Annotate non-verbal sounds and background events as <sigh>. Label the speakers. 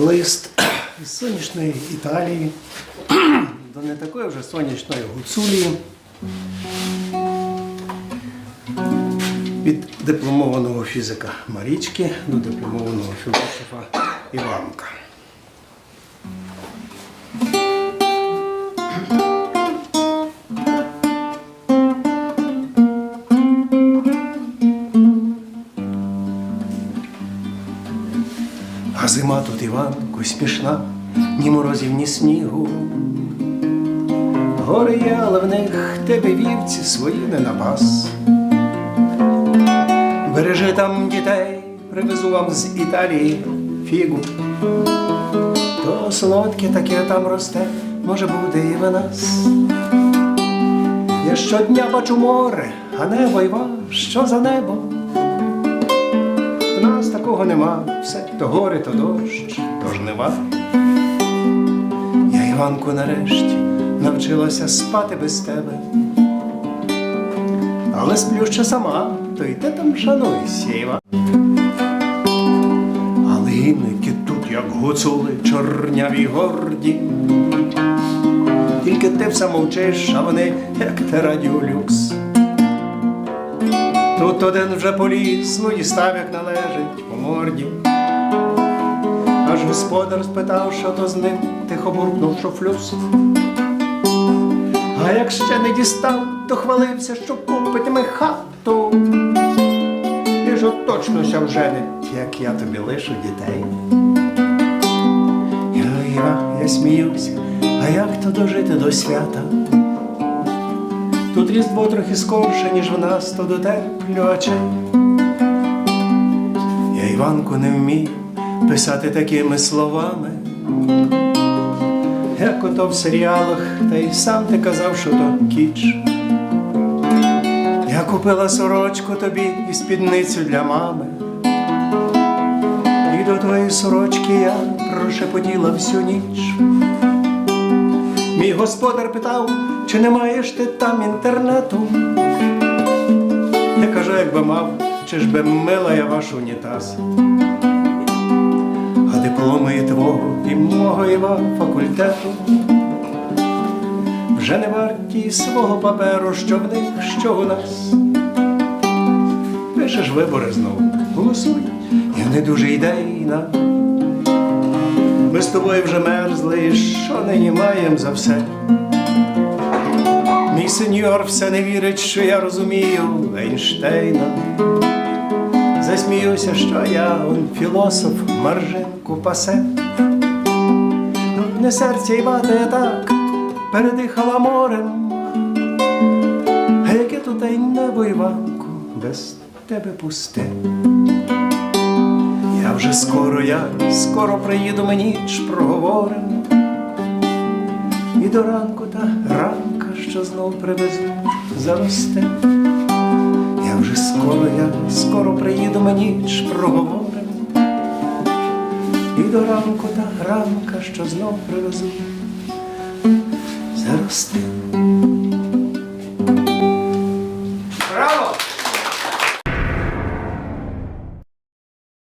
Speaker 1: лист із сонячної Італії <clears throat> до не такої вже сонячної Гуцулії від дипломованого фізика Марічки до дипломованого філософа Іванка. А зима тут Іванку смішна, ні морозів, ні снігу. Гори є, але в них тебе вівці свої не напас. Бережи там дітей, привезу вам з Італії фігу. То солодке таке там росте, може буде і в нас. Я щодня бачу море, а небо Іва, що за небо? Такого нема, все то гори, то дощ, то жнива. Я Іванку нарешті навчилася спати без тебе. Але сплю ще сама, то й ти там шануйся, Іван. Але гімники тут, як гуцули, чорняві горді. Тільки ти все мовчиш, а вони, як те радіолюкс. Тут один вже поліз, ну дістав, як належить, по морді. Аж господар спитав, що то з ним, тихо буркнув, що флюс. А як ще не дістав, то хвалився, що купить ми хату. І що точно ся вженить, як я тобі лишу дітей. Я, я, я сміюся, а як то дожити до свята? Тут різдво трохи скорше, ніж в нас, то дотерплю очей. Я Іванку не вмію писати такими словами, як ото в серіалах, та й сам ти казав, що то кіч. Я купила сорочку тобі і спідницю для мами. І до твоєї сорочки я прошепотіла всю ніч. Мій господар питав, чи не маєш ти там інтернету? Я кажу, якби мав, чи ж би мила я ваш унітаз. А дипломи і твого і мого Іва факультету вже не варті свого паперу, що в них, що у нас. Пишеш вибори знову, голосуй, я не дуже ідейна. Тобою вже мерзли, що нині маєм за все. Мій сеньор все не вірить, що я розумію Ейнштейна. Засміюся, що я он філософ маржинку пасе. Ну, Не серце й я так передихала морем. А яке тут й небо, Іванку, без тебе пусте. Я вже скоро, я скоро приїду, ми ніч проговорим. І до ранку та ранка, що знов привезу, заросте. Я вже скоро, я скоро приїду, ми ніч проговорим. І до ранку та ранка, що знов привезу, заросте.